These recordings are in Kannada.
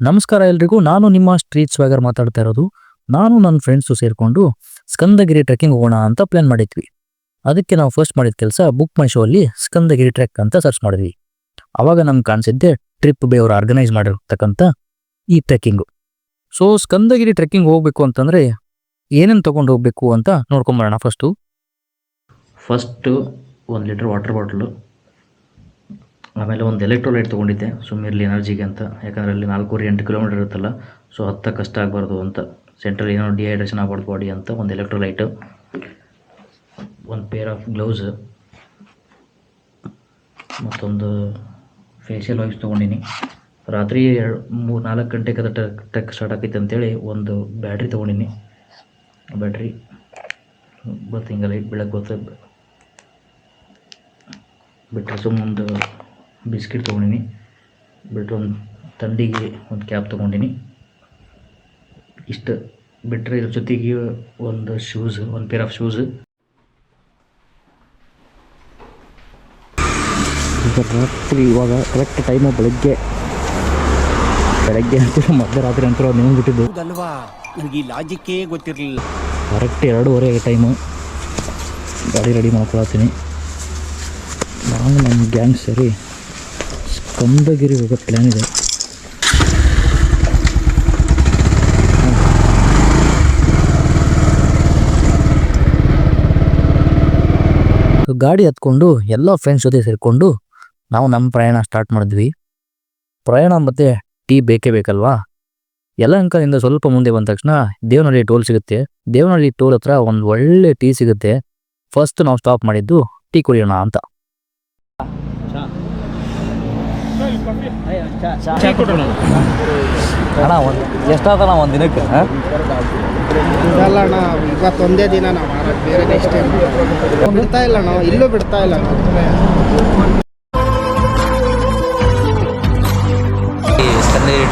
ನಮಸ್ಕಾರ ಎಲ್ರಿಗೂ. ನಾನು ನಿಮ್ಮ ಸ್ಟ್ರೀಟ್ ಸ್ವಾಗರ್ ಮಾತಾಡ್ತಾ ಇರೋದು. ನಾನು ನನ್ನ ಫ್ರೆಂಡ್ಸು ಸೇರಿಕೊಂಡು ಸ್ಕಂದಗಿರಿ ಟ್ರೆಕ್ಕಿಂಗ್ ಹೋಗೋಣ ಅಂತ ಪ್ಲಾನ್ ಮಾಡಿದ್ವಿ. ಅದಕ್ಕೆ ನಾವು ಫಸ್ಟ್ ಮಾಡಿದ ಕೆಲಸ ಬುಕ್ ಮೈ ಶೋ ಅಲ್ಲಿ ಸ್ಕಂದಗಿರಿ ಟ್ರೆಕ್ ಅಂತ ಸರ್ಚ್ ಮಾಡಿದ್ವಿ. ಅವಾಗ ನಮ್ಗೆ ಕಾಣಿಸಿದ್ದೆ ಟ್ರಿಪ್ ಬೇ ಆರ್ಗನೈಸ್ ಮಾಡಿರ್ತಕ್ಕಂಥ ಈ ಟ್ರೆಕ್ಕಿಂಗು ಸೊ ಸ್ಕಂದಗಿರಿ ಟ್ರೆಕ್ಕಿಂಗ್ ಹೋಗ್ಬೇಕು ಅಂತಂದ್ರೆ ಏನೇನು ತಗೊಂಡು ಹೋಗಬೇಕು ಅಂತ ನೋಡ್ಕೊಂಬರೋಣ ಫಸ್ಟು ಫಸ್ಟು ಒಂದು ಲೀಟ್ರ್ ವಾಟರ್ ಬಾಟ್ಲು ಆಮೇಲೆ ಒಂದು ಎಲೆಕ್ಟ್ರೋಲೈಟ್ ತೊಗೊಂಡಿದ್ದೆ ಸುಮ್ಮನೆ ಎನರ್ಜಿಗೆ ಅಂತ. ಯಾಕಂದರೆ ಅಲ್ಲಿ ನಾಲ್ಕೂವರೆ ಎಂಟು ಕಿಲೋಮೀಟರ್ ಇರುತ್ತಲ್ಲ ಸೊ ಹತ್ತ ಕಷ್ಟ ಆಗಬಾರ್ದು ಅಂತ. ಸೆಂಟ್ರಲ್ ಏನೋ ಡಿಹೈಡ್ರೇಷನ್ ಆಗಬಾರ್ದು ಬಾಡಿ ಅಂತ ಒಂದು ಎಲೆಕ್ಟ್ರೋಲೈಟು ಒಂದು ಪೇರ್ ಆಫ್ ಗ್ಲೌಸ್ ಮತ್ತೊಂದು ಫೇಶಿಯಲ್ ವಾಯ್ಸ್ ತೊಗೊಂಡಿನಿ. ರಾತ್ರಿ ಎರಡು, ಮೂರು, ನಾಲ್ಕು ಗಂಟೆಗೆ ಅದು ಟಕ್ ಟಕ್ ಸ್ಟಾರ್ಟ್ ಆಕೈತೆ ಅಂತೇಳಿ ಒಂದು ಬ್ಯಾಟ್ರಿ ತೊಗೊಂಡಿನಿ. ಬ್ಯಾಟ್ರಿ ಬತ್ತು ಹಿಂಗೆ ಲೈಟ್ ಬೆಳಗ್ಗೆ ಗೊತ್ತ ಬಿಟ್ಟರೆ ಸುಮ್ಮೊಂದು ಬಿಸ್ಕಿಟ್ ತೊಗೊಂಡಿನಿ. ಬಿಟ್ಟರೆ ಒಂದು ತಂಡಿಗೆ ಒಂದು ಕ್ಯಾಪ್ ತೊಗೊಂಡಿನಿ. ಇಷ್ಟು ಬಿಟ್ಟರೆ ಇದ್ರ ಜೊತೆಗೆ ಒಂದು ಶೂಸ್ ಒಂದು ಪೇರ್ ಆಫ್ ಶೂಸ್ ಈಗ ರಾತ್ರಿ ಇವಾಗ ಕರೆಕ್ಟ್ ಟೈಮು ಬೆಳಗ್ಗೆ. ಬೆಳಗ್ಗೆ ಅಂತ ಮಧ್ಯರಾತ್ರಿ ಅಂತ ನೀವು ಬಿಟ್ಟಿದ್ದು. ನನಗೆ ಈ ಲಾಜಿಕ್ಕೇ ಗೊತ್ತಿರಲಿಲ್ಲ. ಕರೆಕ್ಟ್ ಎರಡೂವರೆ ಟೈಮು ಗಾಡಿ ರೆಡಿ ಮಾಡ್ಕೊಳತ್ತೀನಿ. ನಾನು ನಮ್ಮ ಗ್ಯಾಂಗ್ ಸೇರಿ. ಸ್ಕಂದಗಿರಿ ಹೋಗೋ ಪ್ಲ್ಯಾನ್ ಇದೆ. ಗಾಡಿ ಹತ್ಕೊಂಡು ಎಲ್ಲ ಫ್ರೆಂಡ್ಸ್ ಜೊತೆ ಸೇರಿಕೊಂಡು ನಾವು ನಮ್ಮ ಪ್ರಯಾಣ ಸ್ಟಾರ್ಟ್ ಮಾಡಿದ್ವಿ. ಪ್ರಯಾಣ ಮತ್ತೆ ಟೀ ಬೇಕೇ ಬೇಕಲ್ವಾ? ಯಲಹಂಕದಿಂದ ಸ್ವಲ್ಪ ಮುಂದೆ ಬಂದ ತಕ್ಷಣ ದೇವನಹಳ್ಳಿ ಟೋಲ್ ಸಿಗುತ್ತೆ. ದೇವನಹಳ್ಳಿ ಟೋಲ್ ಹತ್ರ ಒಂದು ಒಳ್ಳೆ ಟೀ ಸಿಗುತ್ತೆ. ಫಸ್ಟ್ ನಾವು ಸ್ಟಾಪ್ ಮಾಡಿದ್ದು ಟೀ ಕುಡಿಯೋಣ ಅಂತ. ಅಣ್ಣ ಒಂದು ಎಷ್ಟಾದಣ ಒಂದು ದಿನಕ್ಕೆ ಅಣ್ಣ ಇವತ್ತೊಂದೇ ದಿನ ನಾವು ಮಾಡೋದು ಬೇರೆ ನೆಕ್ಸ್ಟ್ ಟೈಮ್ ಬಿಡ್ತಾ ಇಲ್ಲ ನಾವು ಇಲ್ಲೂ ಬಿಡ್ತಾ ಇಲ್ಲ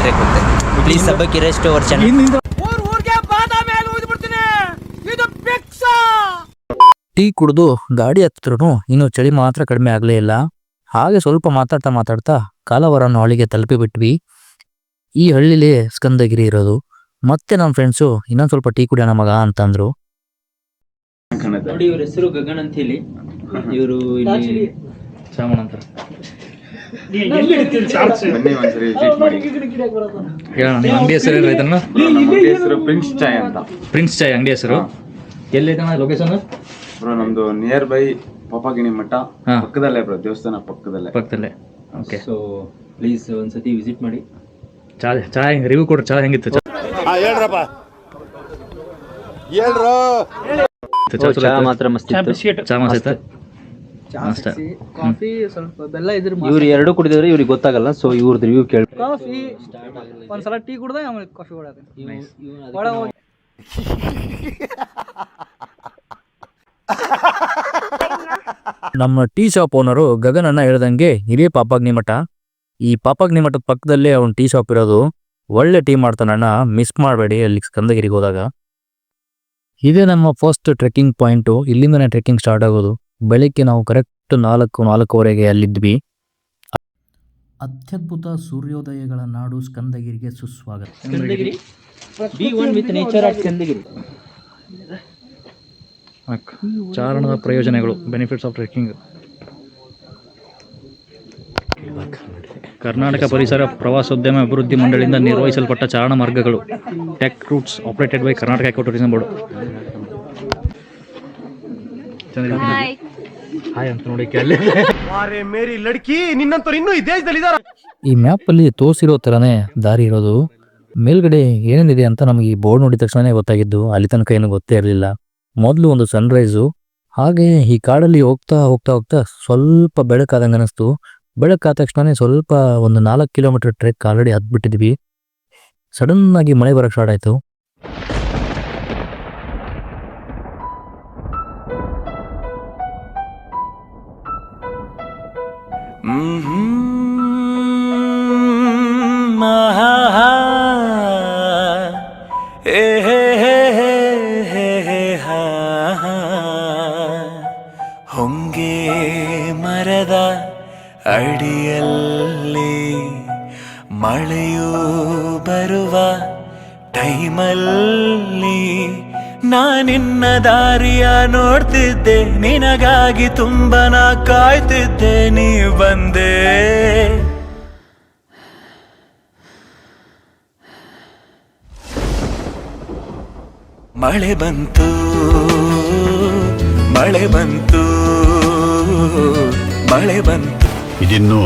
ಟ್ರೆಕ್ ಸಬ್ಬಕ್ಕಿ ರೆಸ್ಟ್ ಚಾನಲ್ ಟೀ ಕುಡಿದು ಗಾಡಿ ಹತ್ತಿದ್ರು ಇನ್ನು ಚಳಿ ಮಾತ್ರ ಕಡಿಮೆ ಆಗಲೇ ಇಲ್ಲ. ಹಾಗೆ ಸ್ವಲ್ಪ ಮಾತಾಡ್ತಾ ಮಾತಾಡ್ತಾ ಕಾಲವರನ್ನು ಹಳ್ಳಿಗೆ ತಲುಪಿ ಬಿಟ್ವಿ ಈ ಹಳ್ಳಿಲಿ ಸ್ಕಂದಗಿರಿ ಇರೋದು. ಮತ್ತೆ ನಮ್ಮ ಫ್ರೆಂಡ್ಸು ಇನ್ನೊಂದು ಸ್ವಲ್ಪ ಟೀ ಕುಡಿಯೋಣ ಮಗ ಅಂತಂದ್ರು ನೋಡಿ ಇವ್ರ ಹೆಸರು ಗಗನ್ ಅಂತ ಹೇಳಿ ಇವರು ಇಲ್ಲಿ ಶ್ರಾವಣ ಅಂತ. ಬನ್ನಿ ಒಂದ್ಸರಿ ವಿಸಿಟ್ ಮಾಡಿ. ಹೇಳೋಣ ನಿಮ್ಮ ಅಂಗಡಿ ಹೆಸರು ನಮ್ಮ ಅಂಗಡಿ ಹೆಸರು ಪ್ರಿನ್ಸ್ ಚಾಯ್ ಅಂತ. ಪ್ರಿನ್ಸ್ ಚಾಯ್ ಅಂಗಡಿ ಹೆಸರು. ಎಲ್ಲಿದೆ ಲೊಕೇಶನ್ ಬ್ರೋ ನಮ್ದು ನಿಯರ್ ಬೈ ಪಾಪಗಿಣಿ ಮಠ ಹಾ. ಪಕ್ಕದಲ್ಲೇ ಬ್ರೋ ದೇವಸ್ಥಾನ ಪಕ್ಕದಲ್ಲೇ. ಪಕ್ಕದಲ್ಲೇ. ಓಕೆ ಸೊ ಪ್ಲೀಸ್ ಒಂದ್ಸತಿ ವಿಸಿಟ್ ಮಾಡಿ. ಚಾ ಚಾ ಹೆಂಗೆ ರಿವ್ಯೂ ಕೊಡ್ರಿ ಚಾ ಹೆಂಗಿತ್ತು? ಚಾ. ಹೇಳ್ರಪ್ಪ. ಚಲೋ ಚಾ ಮಾತ್ರ ಮಸ್ತ್ ಇತ್ತು. ಚಾ ಮಸ್ತ್ ಆಯ್ತಾ? ಮಸ್ತ್. ಕಾಫಿ ಸ್ವಲ್ಪ ಬೆಲ್ಲ ಇದ್ರ ಇವ್ರು ಎರಡು ಕುಡಿದಿದ್ರೆ ಇವ್ರಿಗೆ ಗೊತ್ತಾಗಲ್ಲ ಸೊ ಇವ್ರದ್ದು ರಿವ್ಯೂ ಕೇಳಿ. ಕಾಫಿ ಒಂದ್ಸಲ ಟೀ ಕುಡ್ದೆ ಆಮೇಲೆ ಕಾಫಿ ಕೊಡೋದು. ನಮ್ಮ ಟೀ ಶಾಪ್ ಓನರು ಗಗನನ್ನ ಅಣ್ಣ ಹೇಳ್ದಂಗೆ ಹಿರಿಯ ಪಾಪಾಗ್ನಿ ಮಠ ಈ ಪಾಪಾಗ್ನಿ ಮಠದ ಪಕ್ಕದಲ್ಲೇ ಅವ್ನ ಟೀ ಶಾಪ್ ಇರೋದು. ಒಳ್ಳೆ ಟೀ ಮಾಡ್ತಾನಣ್ಣ ಮಿಸ್ ಮಾಡಬೇಡಿ ಅಲ್ಲಿ ಸ್ಕಂದಗಿರಿಗೆ ಹೋದಾಗ. ಇದೇ ನಮ್ಮ ಫಸ್ಟ್ ಟ್ರೆಕ್ಕಿಂಗ್ ಪಾಯಿಂಟು ಇಲ್ಲಿಂದನೇ ಟ್ರೆಕ್ಕಿಂಗ್ ಸ್ಟಾರ್ಟ್ ಆಗೋದು. ಬೆಳಿಗ್ಗೆ ನಾವು ಕರೆಕ್ಟ್ ನಾಲ್ಕು ನಾಲ್ಕೂವರೆಗೆ ಅಲ್ಲಿದ್ವಿ. ಅತ್ಯದ್ಭುತ ಸೂರ್ಯೋದಯಗಳ ನಾಡು ಸ್ಕಂದಗಿರಿಗೆ ಸುಸ್ವಾಗತ Skandagiri be one with nature at Skandagiri ಚಾರಣದ ಪ್ರಯೋಜನಗಳು ಬೆನಿಫಿಟ್ಸ್ ಆಫ್ ಟ್ರೆಕ್ಕಿಂಗ್ ಕರ್ನಾಟಕ ಪರಿಸರ ಪ್ರವಾಸೋದ್ಯಮ ಅಭಿವೃದ್ಧಿ ಮಂಡಳಿಯಿಂದ ನಿರ್ವಹಿಸಲ್ಪಟ್ಟ ಚಾರಣ ಮಾರ್ಗಗಳು trek routes operated by Karnataka eco tourism board hi ಅಂತ ನೋಡಿ ಅಲ್ಲಿ ಈ ಮ್ಯಾಪ್ ಅಲ್ಲಿ ತೋರಿಸಿರೋ ತರನೇ ದಾರಿ ಇರೋದು. ಮೇಲ್ಗಡೆ ಏನೇನಿದೆ ಅಂತ ನಮಗೆ ಈ ಬೋರ್ಡ್ ನೋಡಿದ ತಕ್ಷಣ ಗೊತ್ತಾಗಿದ್ದು ಅಲ್ಲಿ ತನಕ ಏನು ಗೊತ್ತೇ ಇರಲಿಲ್ಲ. ಮೊದಲು ಒಂದು ಸನ್ರೈಸು ಹಾಗೆ ಈ ಕಾಡಲ್ಲಿ ಹೋಗ್ತಾ ಹೋಗ್ತಾ ಹೋಗ್ತಾ ಸ್ವಲ್ಪ ಬೆಳಕಾದಂಗೆ ಅನಿಸ್ತು. ಬೆಳಕಾದ ತಕ್ಷಣ ಸ್ವಲ್ಪ ಒಂದು ನಾಲ್ಕು ಕಿಲೋಮೀಟರ್ ಟ್ರೆಕ್ ಆಲ್ರೆಡಿ ಹತ್ಬಿಟ್ಟಿದ್ವಿ. ಸಡನ್ನಾಗಿ ಮಳೆ ಬರೋಕ್ಕೆ ಸ್ಟಾರ್ಟ್ ಆಯ್ತು. ಹೊಂಗೆ ಮಳೆಯೂ ಬರುವ ಟೈಮಲ್ಲಿ ನಾನಿನ್ನ ದಾರಿಯ ನೋಡ್ತಿದ್ದೆ, ನಿನಗಾಗಿ ತುಂಬನ ಕಾಯ್ತಿದ್ದೆ, ನೀ ಬಂದೆ. ಮಳೆ ಬಂತು ಮಳೆ ಬಂತು ಮಳೆ ಬಂತು. ಇದಿನ್ನೂ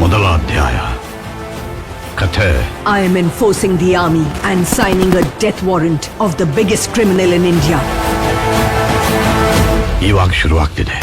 ಮೊದಲ ಅಧ್ಯಾಯ. ಕಥೆ I am enforcing the army and signing a death warrant of the biggest criminal in India. ಇವಾಗ ಶುರುವಾಗ್ತಿದೆ